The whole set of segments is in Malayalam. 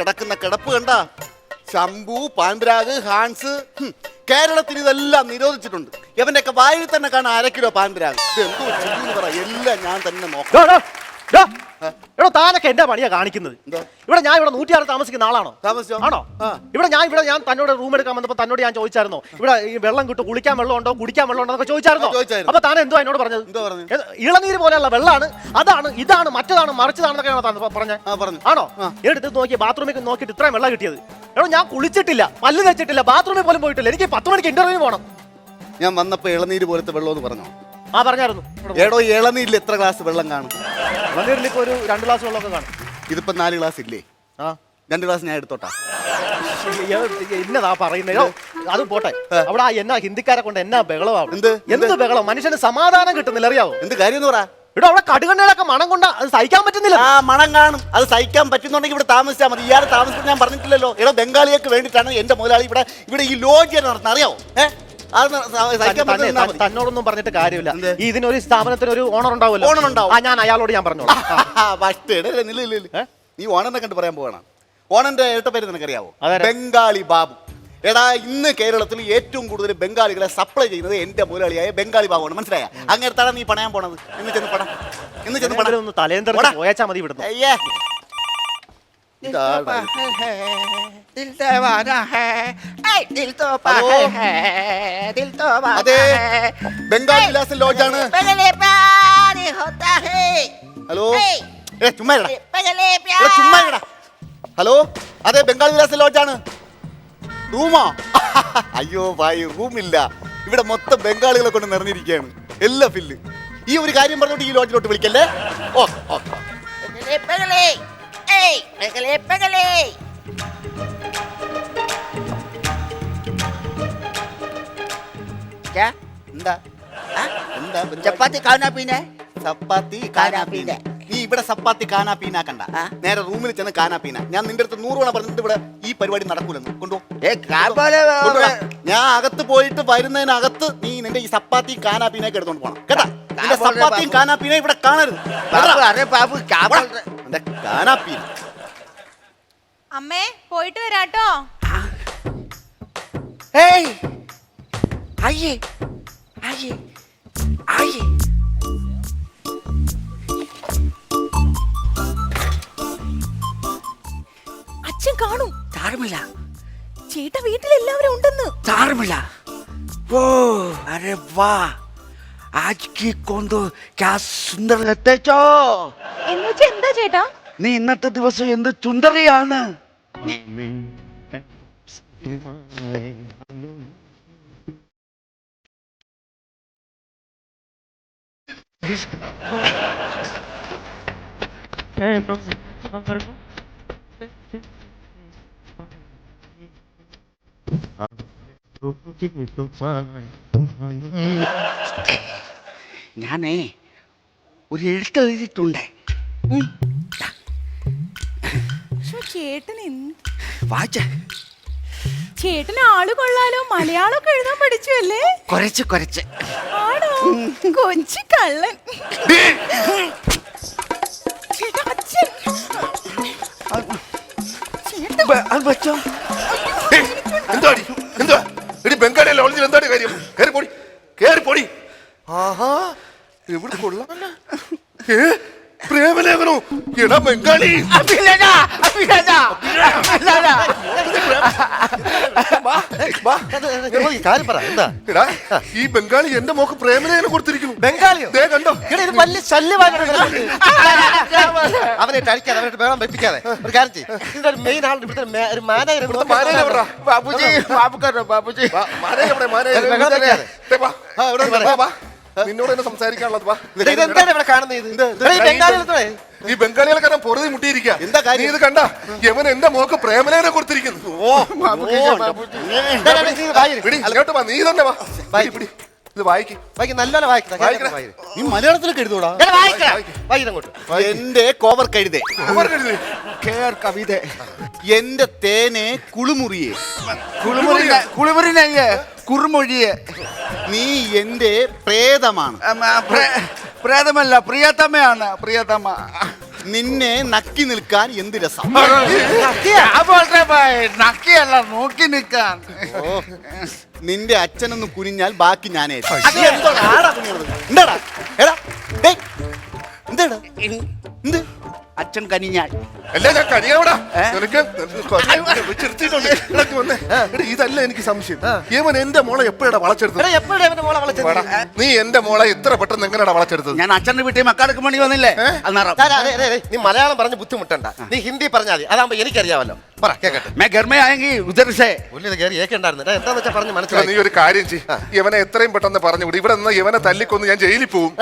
കിടക്കുന്ന കിടപ്പ് കണ്ട ശംഭു പാൻപരാഗ് ഹാൻസ് കേരളത്തിന് ഇതെല്ലാം നിരോധിച്ചിട്ടുണ്ട്. ഇവന്റെയൊക്കെ വായിൽ തന്നെ കാണാൻ അര കിലോ പാൻപരാഗ്. ഇത് എന്തോ പറ. എല്ലാം ഞാൻ തന്നെ നോക്കാം താനൊക്കെ എന്റെ പണിയാ കാണിക്കുന്നത്? ഇവിടെ ഞാൻ ഇവിടെ നൂറ്റിയാറ് താമസിക്കുന്ന ആളാണോ? ആണോ? ഇവിടെ ഞാൻ ഇവിടെ ഞാൻ തന്നോട് റൂം എടുക്കാൻ വന്നപ്പോ തന്നോട് ഞാൻ ചോദിച്ചായിരുന്നു. ഇവിടെ ഈ വെള്ളം കിട്ടും കുളിക്കാൻ വെള്ളം ഉണ്ടോ കുടിക്കാൻ വെള്ളം ഉണ്ടോ എന്നൊക്കെ ചോദിച്ചായിരുന്നോ. അപ്പൊ താൻ എന്തോ എന്നോട് പറഞ്ഞത്? ഇളനീര് പോലെയുള്ള വെള്ളമാണ് അതാണ് ഇതാണ് മറ്റതാണ് മറിച്ചതാണെന്നൊക്കെയാണ് പറഞ്ഞത് പറഞ്ഞു? ആണോ? എടുത്ത് നോക്കി ബാത്റൂമിൽ നോക്കിയിട്ട് ഇത്രയും വെള്ളം കിട്ടിയത്. എടോ ഞാൻ കുളിച്ചിട്ടില്ല പല്ല് വെച്ചിട്ടില്ല ബാത്റൂമിൽ പോലും പോയിട്ടില്ല. എനിക്ക് പത്ത് മണിക്ക് ഇന്റർവ്യൂ പോകണം ഞാൻ വന്നപ്പോ ഇളനീര് പോലത്തെ വെള്ളം എന്ന് പറഞ്ഞോ? ആ പറഞ്ഞായിരുന്നു. എടോ ഇളനീരിൽ എത്ര ഗ്ലാസ് വെള്ളം കാണും? ഇളനീരിൽ ഒരു രണ്ട് ഗ്ലാസ് വെള്ളമൊക്കെ കാണും. ഇതിപ്പോ നാല് ഗ്ലാസ് ഇല്ലേ? ആ. രണ്ട് ഗ്ലാസ് ഞാൻ എടുത്തോട്ടാ. എന്നതാ പറയുന്നത്. അത് പോട്ടെ. അവിടെ ആ എന്നാ ഹിന്ദിക്കാരെ കൊണ്ട് എന്നാ ബഹളമാവും? എന്ത്? എന്ത് ബഹളം? മനുഷ്യന് സമാധാനം കിട്ടുന്നില്ല അറിയാവോ? എന്ത് കാര്യം എന്ന് പറ? ഇവിടെ അവിടെ കടുകണ്ണകളൊക്കെ മണം കൊണ്ട് അത് സഹിക്കാൻ പറ്റുന്നില്ല. ആ മണം കാണും. അത് സഹിക്കാൻ പറ്റുന്നുണ്ടെങ്കിൽ ഇവിടെ താമസിച്ചാൽ മതി. ഇയാൾ താമസിക്കാൻ ഞാൻ പറഞ്ഞിട്ടില്ലല്ലോ. ഇവിടെ ബംഗാളിയൊക്കെ വേണ്ടിയിട്ടാണ് എന്റെ മുതലാളി ഇവിടെ ഇവിടെ ഈ ലോഡ്ജ് നടത്തുന്നത്. അറിയാവോ? ഏഹ് തന്നോടൊന്നും പറഞ്ഞിട്ട് കാര്യമില്ല. ഈ ഇതിനൊരു സ്ഥാപനത്തിന് ഒരു ഓണർ ഉണ്ടാവുമല്ലോ ഓണർ ഉണ്ടാവും. ആ ഞാൻ അയാളോട് ഞാൻ പറഞ്ഞു പക്ഷേ നില്ല നില്ല നില്ല. നീ ഓണറിനെ കണ്ട് പറയാൻ പോവാണ്. ഓണന്റെ ഇരട്ട പേര് നിനക്കറിയാവോ? ബംഗാളി ബാബു. എടാ ഇന്ന് കേരളത്തിൽ ഏറ്റവും കൂടുതൽ ബംഗാളികളെ സപ്ലൈ ചെയ്യുന്നത് എന്റെ മുതലാളിയായ ബംഗാളി ബാബുവാണ്. മനസ്സിലായ? അങ്ങനത്താണ് നീ പണയാൻ പോണത്? ഇന്ന് ചെന്ന് പണം ഇന്ന് ചെന്ന് പണം ഒന്ന്. പോയച്ചാ മതി ഇവിടുന്ന്. അയ്യേ. ഇതാണ്? അതെ ബംഗാൾ വിലാസ് ലോഡ്ജാണ്. ഹലോ? ചുമ്മാ ചുമ്മാ ഹലോ? അതെ ബംഗാൾ വിലാസ് ലോഡ്ജാണ്. റൂമോ? അയ്യോ ഭായ് റൂമില്ല. ഇവിടെ മൊത്തം ബംഗാളികളെ കൊണ്ട് നിറഞ്ഞിരിക്കുകയാണ്. എല്ലാ ഫില്ല് ഈ ഒരു കാര്യം പറഞ്ഞോട്ട് ഈ ലോഡ്ജിലോട്ട് വിളിക്കല്ലേ? ഓ ഓ Pégale, pégale, pégale. എന്താ എന്താ ചപ്പാത്തി കാണാ പിന്നെ ചപ്പാത്തി കാണാ പിന്നെ ഇവിടെ സപ്പാത്തി കാനാ പീനാക്കണ്ട നേരെ റൂമിൽ ചെന്ന് കാനാ പീന. ഞാൻ നിന്റെ അടുത്ത് നൂറ് തവണ പറഞ്ഞിട്ട് ഇവിടെ ഈ പരിപാടി നടക്കൂലെന്ന്. കൊണ്ടുപോകും ഞാൻ അകത്ത് പോയിട്ട് വരുന്നതിനകത്ത് നീ നിന്റെ ഈ സപ്പാത്തി കാനാ പീനൊക്കെ എടുത്തോണ്ട് പോണം. കേട്ടാ? നിന്റെ സപ്പാത്തിയും കാനാ പീന ഇവിടെ കാണരുത്. കാനാ പീന. അമ്മേ പോയിട്ട് വരാട്ടോ. ഏയ്. അയ്യേ. അയ്യേ. അയ്യേ. അച്ഛൻ കാണും. താറുമില്ല ചേട്ട വീട്ടിൽ എല്ലാവരും ഉണ്ടെന്ന്. താറുമില്ല ഓ അരെ വാ. ആജ് കി കൊന്തോ ക്യാ സുന്ദർ ലത്തേച്ചോ എന്നുവെച്ചാ എന്താ ചേട്ടാ? നീ ഇന്നത്തെ ദിവസം എന്ത് ചുന്ദരിയാണ് Hey, no, ഞാനേ ഒരു എഴുത്ത് എഴുതിയിട്ടുണ്ട്. ശ്ശോ, ചേട്ടൻ എന്ത്? വായിച്ച. ചേട്ടൻ ആൾ കൊള്ളാലോ? മലയാളമൊക്കെ എഴുതാൻ പഠിച്ചു അല്ലേ കുറച്ച് കുറച്ച്. ആണോ? കൊഞ്ചി കള്ളൻ. ചേട്ടാ അച്ഛൻ. ചേട്ടാ ബ- അത് വെച്ചോ. എടി ബംഗാളിയിലെ എന്താണ് കാര്യം? കേറി പൊടി. ആഹാ എവിടെ കൊള്ളാമല്ല ഏ? പ്രേമലേഖനോ എടാ ബംഗാളി. കാര്യം പറ എന്താ എടാ ഈ ബംഗാളി എന്റെ മോക്ക് പ്രേമലേഖനം കൊടുത്തിരിക്കുന്നു ബംഗാളിയോ ദേ കണ്ടോ എടാ, ഇത് വലിയ ശല്യമാണ് അവനെ അടിക്കാതെ അവനെ വേണം വെപ്പിക്കാതെ ഒരു കാര്യം ചെയ്യും ഇതിന്റെ ഒരു മെയിൻ ആൾ ഇവിടുത്തെ മേ- ഒരു മാനേജർ ഇവിടുത്തെ മാനേജർ എവിടെടാ? ബാബുജി ബാബുക്കാരോ ബാബുജി വാ, മാനേജർ എവിടെ? മാനേജർ ബംഗാളി ദേ വാ. ആ, ഇവിടെ. വാ, വാ. നിന്നോട് തന്നെ സംസാരിക്കാനുള്ളത് വാ. ഇതെന്താണ് ഇവിടെ കാണുന്നത് ഇത്? ഈ ബംഗാളികളെ ഈ ബംഗാളികളെ കാരണം പൊറുതി മുട്ടിയിരിക്കുക എന്താ കാര്യം? നീ ഇത് കണ്ട? യവൻ എന്റെ മോക്ക് പ്രേമലേനെ കൊടുത്തിരിക്കുന്നു. ബാബുജി ബാബുജി പിടി, ഇങ്ങോട്ട് വാ നീ തന്നെ വാ. പിടി, പിടി. ഇത് വായിക്ക്. വായിക്കും നല്ലോണം വായിക്കണം വായിക്കണേ. നീ മലയാളത്തിലൊക്കെ എഴുതൂടാ എന്റെ കോവർ കഴുതേ. കേർ കവിത. എന്റെ തേനെ കുളിമുറിയെ. കുളിമുറി കുളിമുറി നയ്യേ കുറുമൊഴിയെ. നീ എന്റെ പ്രേതമാണ്. പ്രേതമല്ല പ്രിയതമയാണ് പ്രിയതമ നിന്നെ നക്കി നിൽക്കാൻ എന്ത് രസം? നക്കിയല്ല നോക്കി നിൽക്കാൻ. നിന്റെ അച്ഛനൊന്ന് കുനിഞ്ഞാൽ ബാക്കി ഞാനേ. എന്താടാ? എന്താടാ? എന്ത്? അച്ഛൻ കനിഞ്ഞാൽ. അല്ല ഞാൻ കനിയാവടാ നിനക്ക് ചിരിച്ചിട്ടുണ്ട് ഇതല്ല എനിക്ക് സംശയം. ഇവൻ എന്റെ മോളെ എപ്പോഴാ വളച്ചെടുത്തത്? മോളെ നീ എന്റെ മോളെ ഇത്ര പെട്ടെന്ന് എങ്ങനെയാ വളച്ചെടുത്തത്? ഞാൻ അച്ഛന്റെ വീട്ടിൽ മക്കാടക്ക് മണി വന്നില്ലേ? നീ മലയാളം പറഞ്ഞ് ബുദ്ധിമുട്ടണ്ട. നീ ഹിന്ദി പറഞ്ഞാൽ മതി. അതാകുമ്പോ എനിക്കറിയാമല്ലോ പറ നീ ഒരു കാര്യം ചെയ്യ. ഇവനെ എത്രയും പെട്ടെന്ന് പറഞ്ഞു ഇവിടെ നിന്ന് ഇവനെ തല്ലിക്കൊന്ന് ഞാൻ ജയിലിൽ പോകും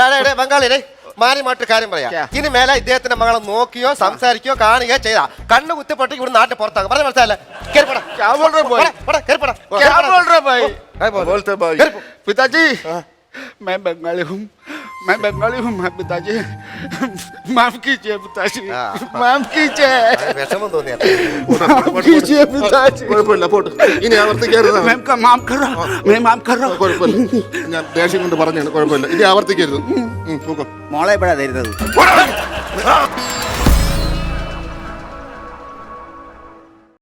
ബംഗാളിലേ മാറിമായിട്ട് കാര്യം പറയാം ക്യാ? ഇനി മേലെ ഇദ്ദേഹത്തിന്റെ മകളെ നോക്കിയോ സംസാരിക്കുകയോ കാണുകയോ ചെയ്താ കണ്ണ് കുത്തിപ്പൊട്ടി ഇവിടെ നാട്ടിൽ പുറത്താകും പറഞ്ഞ മനസ്സിലല്ലേ കേറി പോടാ. क्या बोल रहे हो भाई പോടാ, പോടാ, കേറി പോടാ. क्या കേറി പോടാ. बोल रहे हो भाई ഏയ് പോ. ബോൾത്തെ ബായ്. കേറി പോ. पिताजी मैं बंगाली हूँ मैं बंगाली हूँ मैं पिताजी माफ कीजिए पिताजी हाँ। माफ कीजिए അത് വിഷമം തോന്നിയാ माफ कीजिए पिताजी കുഴപ്പമില്ല പോട്ട് ഇനി ആവർത്തിക്കരുത് मैं का माफ कर रहा हूँ मैं माफ कर रहा हूँ കുഴപ്പമില്ല ഞാൻ ദേഷ്യം കൊണ്ട് പറഞ്ഞാണ് കുഴപ്പമില്ല ഇനി ആവർത്തിക്കരുത് ഉം, പോക്കോ. മോളെ എപ്പോഴാ തരുന്നത് പോടാ.